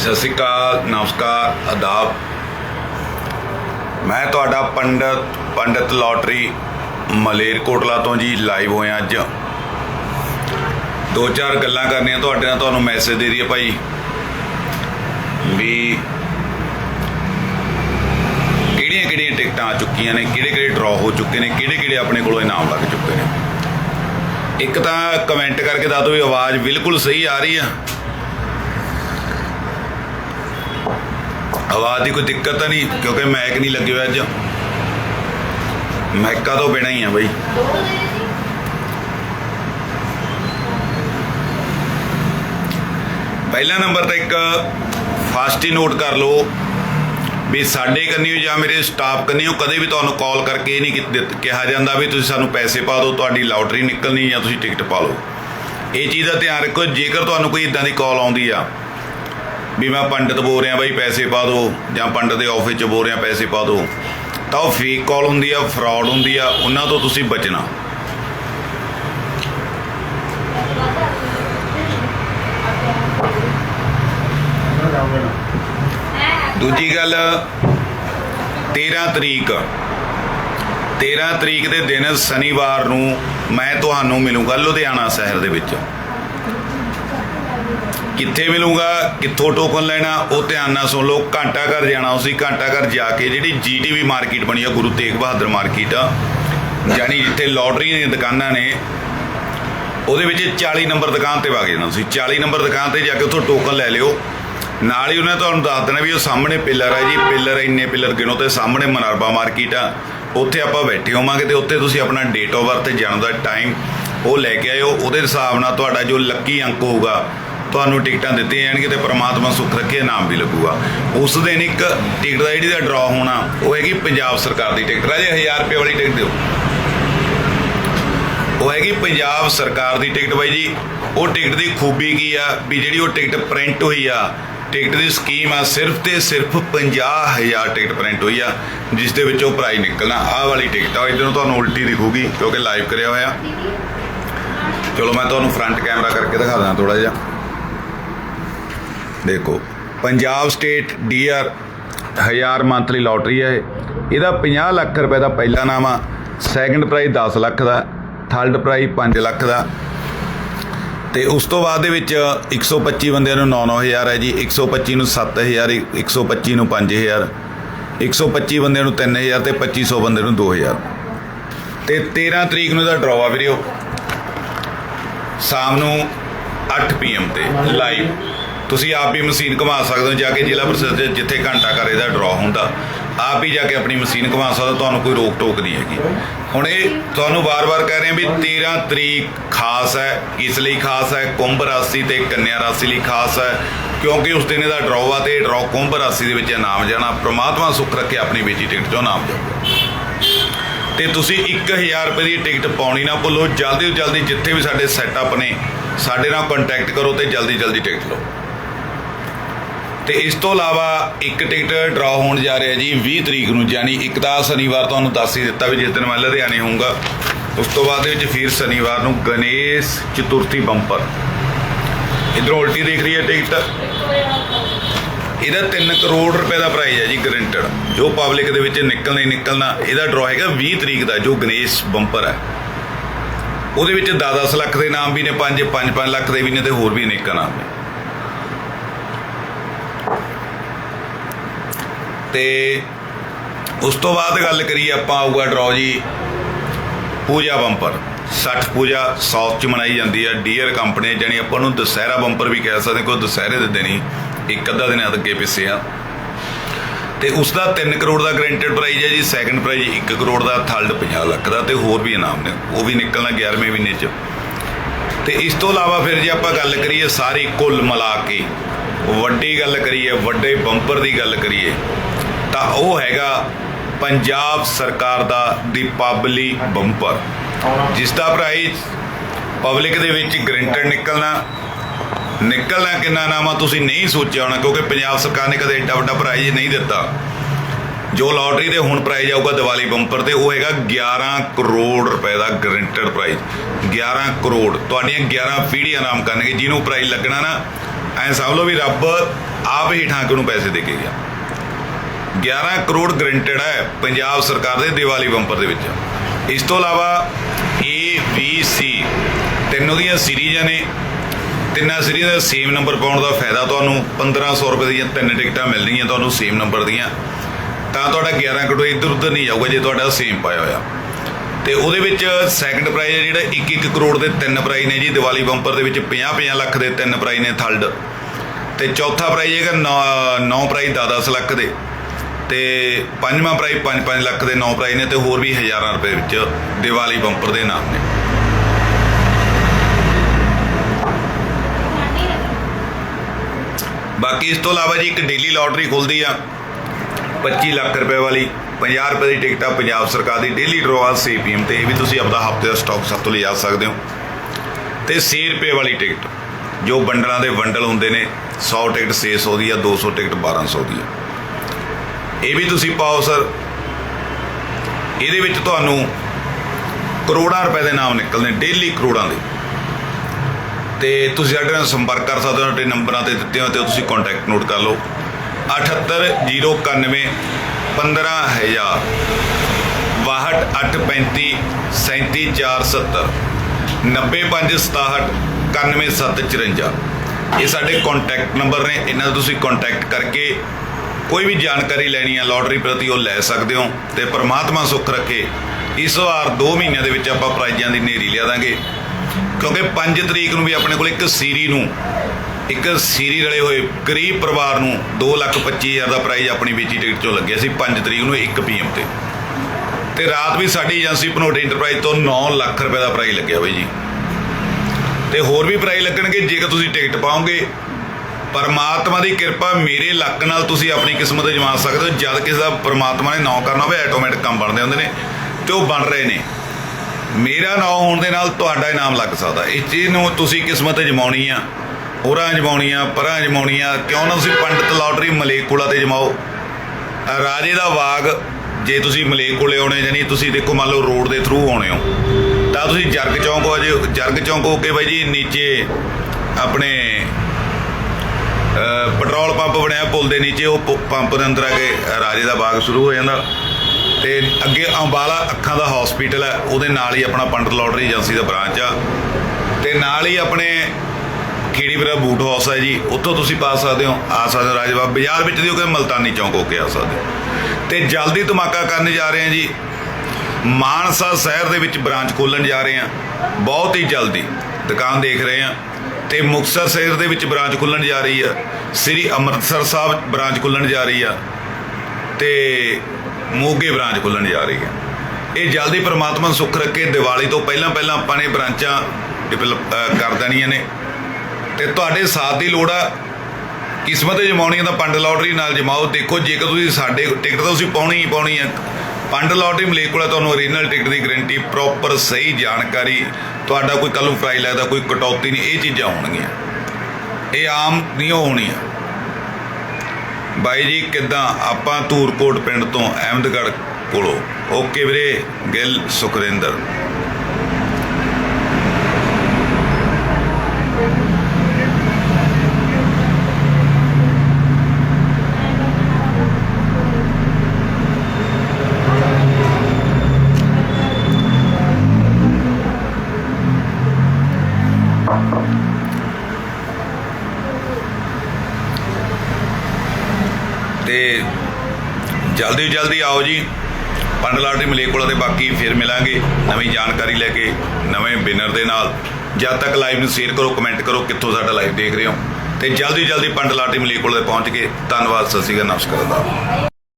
ਸਤਿ ਸ਼੍ਰੀ ਅਕਾਲ, ਨਮਸਕਾਰ ਆਦਾਬ ਮੈਂ ਤੁਹਾਡਾ ਪੰਡਤ ਪੰਡਤ ਲੋਟਰੀ ਮਲੇਰਕੋਟਲਾ ਤੋਂ ਜੀ ਲਾਈਵ ਹੋਇਆ ਅੱਜ। ਦੋ ਚਾਰ ਗੱਲਾਂ ਕਰਨੀਆਂ ਤੁਹਾਡੇ ਨਾਲ, ਤੁਹਾਨੂੰ ਮੈਸੇਜ ਦੇ ਰਹੀ ਦਈਏ ਭਾਈ। ਵੀ ਕਿਹੜੀਆਂ ਕਿਹੜੀਆਂ ਟਿਕਟਾਂ ਆ ਚੁੱਕੀਆਂ ਨੇ, ਕਿਹੜੇ ਕਿਹੜੇ ਡਰਾਅ ਹੋ ਚੁੱਕੇ ਨੇ, ਕਿਹੜੇ ਕਿਹੜੇ ਆਪਣੇ ਕੋਲੋਂ ਇਨਾਮ ਲੱਗ ਚੁੱਕੇ ਨੇ। ਇੱਕ ਤਾਂ ਕਮੈਂਟ ਕਰਕੇ ਦੱਸ ਦਿਓ ਵੀ ਆਵਾਜ਼ ਬਿਲਕੁਲ ਸਹੀ ਆ ਰਹੀ ਆ। ਆਵਾਜ਼ ਦੀ ਕੋਈ ਦਿੱਕਤ ਤਾਂ ਨਹੀਂ, ਕਿਉਂਕਿ ਮੈਕ ਨਹੀਂ ਲੱਗੇ ਹੋਇਆ ਅੱਜ। ਮੈਕਾਂ ਤੋਂ ਬਿਨਾਂ ਹੀ ਆ ਬਈ। ਪਹਿਲਾ ਨੰਬਰ ਤੇ ਇੱਕ ਫਾਸਟ ਹੀ ਨੋਟ ਕਰ ਲਓ ਵੀ ਸਾਡੇ ਕੰਨਿਓ ਜਾਂ ਮੇਰੇ ਸਟਾਫ ਕੰਨਿਓ ਕਦੇ ਵੀ ਤੁਹਾਨੂੰ ਕਾਲ ਕਰਕੇ ਇਹ ਨਹੀਂ ਕਿਹਾ ਜਾਂਦਾ ਵੀ ਤੁਸੀਂ ਸਾਨੂੰ ਪੈਸੇ ਪਾ ਦਿਓ, ਤੁਹਾਡੀ ਲਾਟਰੀ ਨਿਕਲਣੀ ਜਾਂ ਤੁਸੀਂ ਟਿਕਟ ਪਾ ਲਓ। ਇਹ ਚੀਜ਼ ਦਾ ਧਿਆਨ ਰੱਖੋ, ਜੇਕਰ ਤੁਹਾਨੂੰ ਕੋਈ ਇਦਾਂ ਦੀ ਕਾਲ ਆਉਂਦੀ ਆ ਵੀ ਮੈਂ ਪੰਡਤ ਬੋਲ ਰਿਹਾ ਬਾਈ, ਪੈਸੇ ਪਾ ਦਿਓ। ਜਾਂ ਪੰਡਤ ਦੇ ਆਫਿਸ 'ਚ ਬੋਲ ਰਿਹਾ, ਪੈਸੇ ਪਾ ਦਿਓ। ਤਾਂ ਉਹ ਫੇਕ ਕਾਲ ਹੁੰਦੀ ਆ ਫਰਾਡ ਹੁੰਦੀ ਆ, ਉਹਨਾਂ ਤੋਂ ਤੁਸੀਂ ਬਚਣਾ। ਦੂਜੀ ਗੱਲ 13 ਤਰੀਕ। 13 ਤਰੀਕ ਦੇ ਦਿਨ ਸ਼ਨੀਵਾਰ ਨੂੰ ਮੈਂ ਤੁਹਾਨੂੰ ਮਿਲੂੰਗਾ ਲੁਧਿਆਣਾ ਸ਼ਹਿਰ ਦੇ ਵਿੱਚ। ਕਿੱਥੇ ਮਿਲੂਗਾ, ਕਿੱਥੋਂ ਟੋਕਨ ਲੈਣਾ, ਉਹ ਧਿਆਨ ਨਾਲ ਸੁਣ ਲਓ, ਘੰਟਾ ਘਰ ਜਾਣਾ ਉਸੇ ਘੰਟਾ ਘਰ ਜਾ ਕੇ ਜਿਹੜੀ ਜੀਟੀਵੀ ਮਾਰਕੀਟ ਬਣੀ ਆ, ਗੁਰੂ ਤੇਗ ਬਹਾਦਰ ਮਾਰਕੀਟ ਆ, ਯਾਨੀ ਜਿੱਥੇ ਲੋਟਰੀ ਦੀਆਂ ਦੁਕਾਨਾਂ ਨੇ, ਉਹਦੇ ਵਿੱਚ 40 ਨੰਬਰ ਦੁਕਾਨ ਤੇ ਵਗ ਜਾਣਾ ਤੁਸੀਂ 40 ਨੰਬਰ ਦੁਕਾਨ ਤੇ ਜਾ ਕੇ ਉੱਥੋਂ ਟੋਕਨ ਲੈ ਲਿਓ। ਨਾਲ ਹੀ ਉਹਨੇ ਤੁਹਾਨੂੰ ਦੱਸ ਦੇਣਾ ਵੀ ਉਹ ਸਾਹਮਣੇ ਪਿੱਲਰ ਹੈ ਜੀ ਪਿੱਲਰ ਇੰਨੇ ਪਿੱਲਰ ਗਿਣੋ ਤੇ ਸਾਹਮਣੇ ਮਨਰਬਾ ਮਾਰਕੀਟ ਆ। ਉੱਥੇ ਆਪਾਂ ਬੈਠੇ ਹੋਵਾਂਗੇ ਤੇ ਉੱਥੇ ਤੁਸੀਂ ਆਪਣਾ ਡੇਟ ਆਫ ਬਰਥ ਜਨਮ ਦਾ ਟਾਈਮ ਉਹ ਲੈ ਕੇ ਆਇਓ, ਉਹਦੇ ਹਿਸਾਬ ਨਾਲ ਤੁਹਾਡਾ ਜੋ ਲੱਕੀ ਅੰਕ ਹੋਊਗਾ ਤੁਹਾਨੂੰ ਟਿਕਟਾਂ ਦਿੱਤੀਆਂ ਜਾਣਗੀਆਂ ਤੇ ਪ੍ਰਮਾਤਮਾ ਸੁੱਖ ਰੱਖੇ, ਇਨਾਮ ਵੀ ਲੱਗੂਗਾ। ਉਸ ਦਿਨ ਇੱਕ ਟਿਕਟ ਦਾ ਜਿਹੜੀ ਦਾ ਡਰਾਅ ਹੋਣਾ, ਉਹ ਹੈਗੀ ਪੰਜਾਬ ਸਰਕਾਰ ਦੀ ਟਿਕਟ। ਰਾਜੇ 1000 ਰੁਪਏ ਵਾਲੀ ਟਿਕਟ ਦਿਓ। ਉਹ ਹੈਗੀ ਪੰਜਾਬ ਸਰਕਾਰ ਦੀ ਟਿਕਟ ਬਾਈ ਜੀ। ਉਹ ਟਿਕਟ ਦੀ ਖੂਬੀ ਕੀ ਆ? ਵੀ ਜਿਹੜੀ ਉਹ ਟਿਕਟ ਪ੍ਰਿੰਟ ਹੋਈ ਆ, ਟਿਕਟ ਦੀ ਸਕੀਮ ਆ, ਸਿਰਫ ਤੇ ਸਿਰਫ 50000 ਟਿਕਟ ਪ੍ਰਿੰਟ ਹੋਈ ਆ, ਜਿਸ ਦੇ ਵਿੱਚੋਂ ਪ੍ਰਾਈਜ਼ ਨਿਕਲਣਾ। ਆਹ ਵਾਲੀ ਟਿਕਟ ਆ ਇਧਰੋਂ ਤੁਹਾਨੂੰ ਉਲਟੀ ਦਿਖੂਗੀ, ਕਿਉਂਕਿ ਲਾਈਵ ਕਰਿਆ ਹੋਇਆ। ਚਲੋ ਮੈਂ ਤੁਹਾਨੂੰ ਫਰੰਟ ਕੈਮਰਾ ਕਰਕੇ ਦਿਖਾ ਦਾਂ ਥੋੜਾ ਜਿਹਾ। ਦੇਖੋ, Punjab state dear 1000 monthly lottery ਹੈ ਇਹਦਾ 50 ਲੱਖ ਰੁਪਏ ਦਾ ਪਹਿਲਾ ਨਾਮ ਆ ਸੈਕੰਡ ਪ੍ਰਾਈਜ਼ 10 ਲੱਖ ਦਾ ਥਰਡ ਪ੍ਰਾਈਜ਼ 5 ਲੱਖ ਦਾ। ਤੇ ਉਸ ਤੋਂ ਬਾਅਦ ਦੇ ਵਿੱਚ 125 ਬੰਦਿਆਂ ਨੂੰ 9-9000 ਹੈ ਜੀ 125 ਨੂੰ 7000 125 ਨੂੰ 5000 125 ਬੰਦਿਆਂ ਨੂੰ 3000 ਤੇ 2500 ਬੰਦੇ ਨੂੰ 2000 ਤੇ 13 ਤਰੀਕ ਨੂੰ ਇਹਦਾ ਡਰਾਅ ਆ ਵੀਰਿਓ, ਸ਼ਾਮ ਨੂੰ 8 ਪੀਐਮ ਤੇ ਲਾਈਵ ਤੁਸੀਂ ਆਪ ਵੀ ਮਸ਼ੀਨ ਘੁਮਾ ਸਕਦੇ ਹੋ ਜਾ ਕੇ ਜ਼ਿਲ੍ਹਾ ਪ੍ਰਸ਼ਦ ਦੇ ਜਿੱਥੇ ਘੰਟਾ ਘਰ ਇਹਦਾ ਡਰਾਅ ਹੁੰਦਾ ਆਪ ਹੀ ਜਾ ਕੇ ਆਪਣੀ ਮਸ਼ੀਨ ਘੁਮਾ ਸਕਦੇ ਹੋ, ਤੁਹਾਨੂੰ ਕੋਈ ਰੋਕ ਟੋਕ ਨਹੀਂ ਹੈਗੀ। ਹੁਣ ਇਹ ਤੁਹਾਨੂੰ ਵਾਰ-ਵਾਰ ਕਹਿ ਰਹੇ ਹਾਂ ਵੀ 13 ਤਰੀਕ ਖਾਸ ਹੈ ਇਸ ਲਈ ਖਾਸ ਹੈ ਕੁੰਭ ਰਾਸ਼ੀ ਤੇ ਕੰਨਿਆ ਰਾਸ਼ੀ ਲਈ ਖਾਸ ਹੈ ਕਿਉਂਕਿ ਉਸ ਦਿਨ ਇਹਦਾ ਡਰਾਅ ਆ ਤੇ ਡਰਾ ਕੁੰਭ ਰਾਸ਼ੀ ਦੇ ਵਿੱਚ ਇਨਾਮ ਜਾਣਾ ਪ੍ਰਮਾਤਮਾ ਸੁੱਖ ਰੱਖੇ ਆਪਣੀ ਬੇਟੀ ਟਿਕਟ ਚੋਂ ਨਾਮ ਜਾਓ। ਤੇ ਤੁਸੀਂ 1000 ਰੁਪਏ ਦੀ ਟਿਕਟ ਪਾਉਣੀ ਨਾ ਭੁੱਲੋ ਜਲਦੀ ਤੋਂ ਜਲਦੀ ਜਿੱਥੇ ਵੀ ਸਾਡੇ ਸੈਟਅਪ ਨੇ ਸਾਡੇ ਨਾਲ ਕੰਟੈਕਟ ਕਰੋ ਤੇ ਜਲਦੀ ਜਲਦੀ ਟਿਕਟ ਲਓ। ਤੇ ਇਸ ਤੋਂ ਇਲਾਵਾ ਇੱਕ ਟਿਕਟ ਡਰਾ ਹੋਣ ਜਾ ਰਿਹਾ ਜੀ 20 ਤਰੀਕ ਨੂੰ, ਯਾਨੀ ਇੱਕ ਤਾਂ ਸ਼ਨੀਵਾਰ ਤੁਹਾਨੂੰ ਦੱਸ ਹੀ ਦਿੱਤਾ ਵੀ ਜਿਸ ਦਿਨ ਮੈਂ ਲੁਧਿਆਣੇ ਹੋਊਗਾ। ਉਸ ਤੋਂ ਬਾਅਦ ਦੇ ਵਿੱਚ ਫਿਰ ਸ਼ਨੀਵਾਰ ਨੂੰ ਗਣੇਸ਼ ਚਤੁਰਥੀ ਬੰਪਰ। ਇਧਰੋਂ ਉਲਟੀ ਦੇਖ ਰਹੀ ਹੈ ਟਿਕਟ। ਇਹਦਾ 3 ਕਰੋੜ ਰੁਪਏ ਦਾ ਪ੍ਰਾਈਜ਼ ਹੈ ਜੀ ਗਰੰਟਡ ਜੋ ਪਬਲਿਕ ਦੇ ਵਿੱਚ ਨਿਕਲਣਾ ਹੀ ਨਿਕਲਣਾ, ਇਹਦਾ ਡਰਾ ਹੈਗਾ 20 ਤਰੀਕ ਦਾ, ਜੋ ਗਣੇਸ਼ ਬੰਪਰ ਹੈ। ਉਹਦੇ ਵਿੱਚ 10-10 ਲੱਖ ਦੇ ਨਾਮ ਵੀ ਨੇ 5 5-5 ਲੱਖ ਦੇ ਵੀ ਨੇ ਤੇ ਹੋਰ ਵੀ ਅਨੇਕਾਂ ਨਾਮ ਤੇ ਉਸ ਤੋਂ ਬਾਅਦ ਗੱਲ ਕਰੀਏ ਆਪਾਂ ਆਊਗਾ ਡਰਾ ਜੀ ਪੂਜਾ ਬੰਪਰ 60 ਪੂਜਾ ਸਾਊਥ ਚ ਮਨਾਈ ਜਾਂਦੀ ਹੈ ਡੀਅਰ ਕੰਪਨੀ ਜਾਨੀ ਆਪਾਂ ਨੂੰ ਦੁਸਹਿਰਾ ਬੰਪਰ ਵੀ ਕਹਿ ਸਕਦੇ, ਕੋਈ ਦੁਸਹਿਰੇ ਦੇ ਦਿਨ ਹੀ, ਇੱਕ ਅੱਧਾ ਦਿਨ ਅੱਗੇ ਪਿੱਛੇ ਆ। ਤੇ ਉਸ ਦਾ 3 ਕਰੋੜ ਦਾ ਗਰੰਟਡ ਪ੍ਰਾਈਜ਼ ਹੈ ਜੀ ਸੈਕੰਡ ਪ੍ਰਾਈਜ਼ 1 ਕਰੋੜ ਦਾ ਥਰਡ 50 ਲੱਖ ਦਾ, ਤੇ ਹੋਰ ਵੀ ਇਨਾਮ ਨੇ, ਉਹ ਵੀ ਨਿਕਲਣਾ 11ਵੇਂ ਮਹੀਨੇ ਚ। ਤੇ ਇਸ ਤੋਂ ਇਲਾਵਾ ਫਿਰ ਜੇ ਆਪਾਂ ਗੱਲ ਕਰੀਏ ਸਾਰੀ ਕੁੱਲ ਮਿਲਾ ਕੇ, ਵੱਡੀ ਗੱਲ ਕਰੀਏ, ਵੱਡੇ ਬੰਪਰ ਦੀ ਗੱਲ ਕਰੀਏ ਤਾਂ ਉਹ ਹੈਗਾ ਪੰਜਾਬ ਸਰਕਾਰ ਦਾ ਦੀਪਾਵਲੀ ਬੰਪਰ ਜਿਸ ਦਾ ਪ੍ਰਾਈਸ ਪਬਲਿਕ ਦੇ ਵਿੱਚ ਗਰੰਟਡ ਨਿਕਲਣਾ ਨਿਕਲਣਾ ਕਿੰਨਾ ਨਾਮਾ ਤੁਸੀਂ ਨਹੀਂ ਸੋਚਿਆ ਹੋਣਾ, ਕਿਉਂਕਿ ਪੰਜਾਬ ਸਰਕਾਰ ਨੇ ਕਦੇ ਏਡਾ ਵੱਡਾ ਪ੍ਰਾਈਜ਼ ਨਹੀਂ ਦਿੱਤਾ। ਜੋ ਲਾਟਰੀ ਦੇ ਹੁਣ ਪ੍ਰਾਈਜ਼ ਆਊਗਾ ਦੀਵਾਲੀ ਬੰਪਰ ਤੇ, ਉਹ ਹੈਗਾ 11 ਕਰੋੜ ਰੁਪਏ ਦਾ ਗਰੰਟਡ ਪ੍ਰਾਈਜ਼ 11 ਕਰੋੜ, ਤੁਹਾਡੀਆਂ 11 ਪੀੜ੍ਹੀਆਂ ਨਾਮ ਕਰਨਗੇ, ਜਿਹਨੂੰ ਪ੍ਰਾਈਜ਼ ਲੱਗਣਾ ਨਾ, ਐ ਸਮਝ ਲਓ ਵੀ ਰੱਬ ਆਪ ਹੀ ਠਾਕ ਨੂੰ ਪੈਸੇ ਦੇ ਕੇ ਗਿਆ। 11 ਕਰੋੜ ਗਰੰਟਡ ਹੈ ਪੰਜਾਬ ਸਰਕਾਰ ਦੇ ਦੀਵਾਲੀ ਬੰਪਰ ਦੇ ਵਿੱਚ। ਇਸ ਤੋਂ ਇਲਾਵਾ ਏ B ਸੀ ਤਿੰਨੋਂ ਦੀਆਂ ਸੀਰੀਜ਼ਾਂ ਨੇ। ਤਿੰਨਾਂ ਸੀਰੀਜ਼ ਦਾ ਸੇਮ ਨੰਬਰ ਪਾਉਣ ਦਾ ਫਾਇਦਾ ਤੁਹਾਨੂੰ 1500 ਰੁਪਏ ਦੀਆਂ ਤਿੰਨ ਟਿਕਟਾਂ ਮਿਲਣਗੀਆਂ ਤੁਹਾਨੂੰ ਸੇਮ ਨੰਬਰ ਦੀਆਂ। ਤਾਂ ਤੁਹਾਡਾ 11 ਕਰੋੜ ਇੱਧਰ ਉੱਧਰ ਨਹੀਂ ਜਾਊਗਾ ਜੇ ਤੁਹਾਡਾ ਸੇਮ ਪਾਇਆ ਹੋਇਆ। ਤੇ ਉਹਦੇ ਵਿੱਚ ਸੈਕੰਡ ਪ੍ਰਾਈਜ਼ ਹੈ ਜਿਹੜਾ 1-1 ਕਰੋੜ ਦੇ ਤਿੰਨ ਪ੍ਰਾਈਜ਼ ਨੇ ਜੀ। ਦੀਵਾਲੀ ਬੰਪਰ ਦੇ ਵਿੱਚ 50-50 ਲੱਖ ਦੇ ਤਿੰਨ ਪ੍ਰਾਈਜ਼ ਨੇ ਥਰਡ ਤੇ ਚੌਥਾ ਪ੍ਰਾਈਜ਼ ਹੈਗਾ 9 ਪ੍ਰਾਈਜ਼ 10-10 ਲੱਖ ਦੇ। ਤੇ ਪੰਜਵਾਂ ਪ੍ਰਾਈਜ਼ 5-5 ਲੱਖ ਦੇ ਨੌ ਪ੍ਰਾਈਜ਼ ਨੇ ਤੇ ਹੋਰ ਵੀ ਹਜ਼ਾਰਾਂ ਰੁਪਏ ਵਿੱਚ ਦੀਵਾਲੀ ਬੰਪਰ ਦੇ ਨਾਮ ਨੇ। ਬਾਕੀ ਇਸ ਤੋਂ ਇਲਾਵਾ ਜੀ ਇੱਕ ਡੇਲੀ ਲਾਟਰੀ ਖੁੱਲਦੀ ਆ 25 ਲੱਖ ਰੁਪਏ ਵਾਲੀ 50 ਰੁਪਏ ਦੀ ਟਿਕਟ ਆ ਪੰਜਾਬ ਸਰਕਾਰ ਦੀ, ਡੇਲੀ ਡਰਾਅ 6 ਪੀਐਮ ਤੇ, ਇਹ ਵੀ ਤੁਸੀਂ ਆਪਦਾ ਹਫ਼ਤੇ ਦਾ ਸਟਾਕ ਸਭ ਤੋਂ ਲਿਜਾ ਸਕਦੇ ਹੋ। ਤੇ 100 ਰੁਪਏ ਵਾਲੀ ਟਿਕਟ, ਜੋ ਬੰਡਲਾਂ ਦੇ ਬੰਡਲ ਹੁੰਦੇ ਨੇ 100 ਟਿਕਟ 600 ਦੀ ਆ 200 ਟਿਕਟ 1200 ਦੀ ਆ। ਇਹ ਵੀ ਤੁਸੀਂ ਪਾਓ, ਸਰ। ਇਹਦੇ ਵਿੱਚ ਤੁਹਾਨੂੰ ਕਰੋੜਾਂ ਰੁਪਏ ਦੇ ਨਾਮ ਨਿਕਲਦੇ ਡੇਲੀ ਕਰੋੜਾਂ ਦੇ। ਤੇ ਤੁਸੀਂ ਸਾਡੇ ਨਾਲ ਸੰਪਰਕ ਕਰ ਸਕਦੇ ਹੋ ਸਾਡੇ ਨੰਬਰਾਂ ਤੇ ਦਿੱਤੇ ਹੋਏ ਤੇ ਤੁਸੀਂ ਕੰਟੈਕਟ ਨੋਟ ਕਰ ਲਓ। 78091 15000 62835 37470 90567 91754 ਇਹ ਸਾਡੇ ਕੰਟੈਕਟ ਨੰਬਰ ਨੇ, ਇਹਨਾਂ ਦਾ ਤੁਸੀਂ ਕੰਟੈਕਟ ਕਰਕੇ ਕੋਈ ਵੀ ਜਾਣਕਾਰੀ ਲੈਣੀ ਹੈ ਲੋਟਰੀ ਪ੍ਰਤੀ ਉਹ ਲੈ ਸਕਦੇ ਹੋ ਤੇ ਪ੍ਰਮਾਤਮਾ ਸੁੱਖ ਰੱਖੇ। ਇਸ ਵਾਰ 2 ਮਹੀਨਿਆਂ ਦੇ ਵਿੱਚ ਆਪਾਂ ਪ੍ਰਾਈਜ਼ਾਂ ਦੀ ਨੇਰੀ ਲਿਆ ਦਾਂਗੇ। ਕਿਉਂਕਿ 5 ਤਰੀਕ ਨੂੰ ਵੀ ਆਪਣੇ ਕੋਲ ਇੱਕ ਸੀਰੀ ਨੂੰ, ਇੱਕ ਸੀਰੀ ਰਲੇ ਹੋਏ ਗਰੀਬ ਪਰਿਵਾਰ ਨੂੰ 225000 ਦਾ ਪ੍ਰਾਈਜ਼ ਆਪਣੀ ਵੇਚੀ ਟਿਕਟ ਚੋਂ ਲੱਗਿਆ ਸੀ 5 ਤਰੀਕ ਨੂੰ 1 ਪੀਐਮ ਤੇ। ਤੇ ਰਾਤ ਵੀ ਸਾਡੀ ਏਜੰਸੀ ਪਨੋਟੀ ਇੰਟਰਪ੍ਰਾਈਜ਼ ਤੋਂ 9 ਲੱਖ ਰੁਪਏ ਦਾ ਪ੍ਰਾਈਜ਼ ਲੱਗਿਆ ਬਈ ਜੀ। ਤੇ ਹੋਰ ਵੀ ਪ੍ਰਾਈਜ਼ ਲੱਗਣਗੇ, ਜੇਕਰ ਤੁਸੀਂ ਟਿਕਟ ਪਾਓਗੇ ਪਰਮਾਤਮਾ ਦੀ ਕਿਰਪਾ ਮੇਰੇ ਲੱਕ ਨਾਲ ਤੁਸੀਂ ਆਪਣੀ ਕਿਸਮਤ ਜਮਾ ਸਕਦੇ ਹੋ। ਜਦ ਕਿਸੇ ਦਾ ਪਰਮਾਤਮਾ ਨੇ ਨਾਂ ਕਰਨਾ ਹੋਵੇ ਆਟੋਮੈਟਿਕ ਕੰਮ ਬਣਦੇ ਹੁੰਦੇ ਨੇ, ਤੇ ਉਹ ਬਣ ਰਹੇ ਨੇ। ਮੇਰਾ ਨਾਮ ਹੋਣ ਦੇ ਨਾਲ ਤੁਹਾਡਾ ਇਨਾਮ ਲੱਗ ਸਕਦਾ। ਇਸ ਚੀਜ਼ ਨੂੰ ਤੁਸੀਂ ਕਿਸਮਤ ਜਮਾਉਣੀ ਆ, ਹੋਰਾਂ ਜਮਾਉਣੀਆਂ, ਪਰਾਂ ਜਮਾਉਣੀਆਂ, ਕਿਉਂ ਨਾ ਤੁਸੀਂ ਪੰਡਤ ਲਾਟਰੀ ਮਲੇਕੋਲਾ ਤੇ ਜਮਾਓ। ਰਾਜੇ ਦਾ ਬਾਗ ਜੇ ਤੁਸੀਂ ਮਲੇਕੋਲੇ ਆਉਣੇ ਜਾਨੀ ਤੁਸੀਂ ਦੇਖੋ ਮੰਨ ਲਓ ਰੋਡ ਦੇ ਥਰੂ ਆਉਣੇ ਹੋ, ਤਾਂ ਤੁਸੀਂ ਜਰਗ ਚੌਂਕ ਹੋ ਜੇ, ਜਰਗ ਚੌਂਕ ਹੋ ਕੇ ਬਾਈ ਜੀ ਨੀਚੇ ਆਪਣੇ ਪੈਟਰੋਲ ਪੰਪ ਬਣਿਆ, ਪੁਲ ਦੇ ਨੀਚੇ, ਉਹ ਪ- ਪੰਪ ਦੇ ਅੰਦਰ ਆ ਕੇ ਰਾਜੇ ਦਾ ਬਾਗ ਸ਼ੁਰੂ ਹੋ ਜਾਂਦਾ। ਤੇ ਅੱਗੇ ਅੰਬਾਲਾ ਅੱਖਾਂ ਦਾ ਹਸਪੀਟਲ ਹੈ, ਉਹਦੇ ਨਾਲ ਹੀ ਆਪਣਾ ਪੰਡਤ ਲਾਟਰੀ ਏਜੰਸੀ ਦਾ ਬ੍ਰਾਂਚ ਆ। ਤੇ ਨਾਲ ਹੀ ਆਪਣੇ ਖੇੜੀਪੁਰਾ ਬੂਟ ਹਾਊਸ ਹੈ ਜੀ, ਉੱਥੋਂ ਤੁਸੀਂ ਪਾ ਸਕਦੇ ਹੋ, ਆ ਸਕਦੇ ਹੋ ਰਾਜਵਾ ਬਾਜ਼ਾਰ ਵਿੱਚ ਦੀ ਦਿਓ ਕਿ ਮਲਤਾਨੀ ਚੌਂਕ ਹੋ ਕੇ ਆ ਸਕਦੇ ਹੋ। ਤੇ ਜਲਦੀ ਧਮਾਕਾ ਕਰਨ ਜਾ ਰਹੇ ਹਾਂ ਜੀ, ਮਾਨਸਾ ਸ਼ਹਿਰ ਦੇ ਵਿੱਚ ਬ੍ਰਾਂਚ ਖੋਲਣ ਜਾ ਰਹੇ ਹਾਂ। ਬਹੁਤ ਹੀ ਜਲਦੀ, ਦੁਕਾਨ ਦੇਖ ਰਹੇ ਹਾਂ। ਤੇ ਮੁਕਤਸਰ ਸ਼ਹਿਰ ਦੇ ਵਿੱਚ ਬ੍ਰਾਂਚ ਖੁੱਲਣ ਜਾ ਰਹੀ ਆ। ਸ੍ਰੀ ਅੰਮ੍ਰਿਤਸਰ ਸਾਹਿਬ ਬ੍ਰਾਂਚ ਖੁੱਲਣ ਜਾ ਰਹੀ ਆ ਤੇ ਮੋਗੇ ਬ੍ਰਾਂਚ ਖੁੱਲਣ ਜਾ ਰਹੀ ਆ। ਇਹ ਜਲਦੀ ਪ੍ਰਮਾਤਮਾ ਸੁੱਖ ਰੱਖੇ, ਦੀਵਾਲੀ ਤੋਂ ਪਹਿਲਾਂ ਪਹਿਲਾਂ ਆਪਾਂ ਨੇ ਬ੍ਰਾਂਚਾਂ ਡਿਵੈਲਪ ਕਰ ਦੇਣੀਆਂ ਨੇ। ਤੇ ਤੁਹਾਡੇ ਸਾਥ ਦੀ ਲੋੜ ਆ। ਕਿਸਮਤ ਜਮਾਉਣੀ ਆ ਤਾਂ ਪੰਡ ਲਾਟਰੀ ਨਾਲ ਜਮਾਓ। ਦੇਖੋ, ਜੇਕਰ ਤੁਸੀਂ ਸਾਡੇ ਟਿਕਟ ਤਾਂ ਤੁਸੀਂ ਪਾਉਣੀ ਹੀ ਪਾਉਣੀ ਆ। ਪੰਡ ਲਾਟਰੀ ਮਲੇਕੋਲਾ ਤੁਹਾਨੂੰ ਓਰੀਜਨਲ ਟਿਕਟ ਦੀ ਗਾਰੰਟੀ ਪ੍ਰੋਪਰ ਸਹੀ ਜਾਣਕਾਰੀ, ਤੁਹਾਡਾ ਕੋਈ ਕੱਲ ਨੂੰ ਪ੍ਰਾਈਜ਼ ਲੱਗਦਾ, ਕੋਈ ਕਟੌਤੀ ਨਹੀਂ, ਇਹ ਚੀਜ਼ਾਂ ਹੋਣਗੀਆਂ। ਇਹ ਆਮ ਨਹੀਂ ਹੋਣੀਆਂ। ਬਾਈ ਜੀ, ਕਿੱਦਾਂ ਆਪਾਂ ਧੂਰਕੋਟ ਪਿੰਡ ਤੋਂ ਅਹਿਮਦਗੜ੍ਹ ਕੋਲੋਂ? ਓਕੇ ਵੀਰੇ, ਗਿੱਲ ਸੁਖਰਿੰਦਰ। ਤੇ ਜਲਦੀ ਤੋਂ ਜਲਦੀ ਆਓ ਜੀ। ਪੰਡ ਲਾਟਰੀ ਮਲੇਕੋਲਾ ਦੇ ਬਾਕੀ ਫਿਰ ਮਿਲਾਂਗੇ। ਨਵੀਂ ਜਾਣਕਾਰੀ ਲੈ ਕੇ, ਨਵੇਂ ਬਿਨਰ ਦੇ ਨਾਲ। ਜਦ ਤੱਕ ਲਾਈਵ ਨੂੰ ਸ਼ੇਅਰ ਕਰੋ ਕਮੈਂਟ ਕਰੋ ਕਿੱਥੋਂ ਸਾਡਾ ਲਾਈਵ ਦੇਖ ਰਹੇ ਹੋ। ਤੇ ਜਲਦੀ ਜਲਦੀ ਪੰਡ ਲਾਟਰੀ ਮਲੇਕੋਲਾ ਪਹੁੰਚ ਕੇ ਧੰਨਵਾਦ, ਸਤਿ ਸ਼੍ਰੀ ਅਕਾਲ, ਨਮਸਕਾਰ। ਦਾ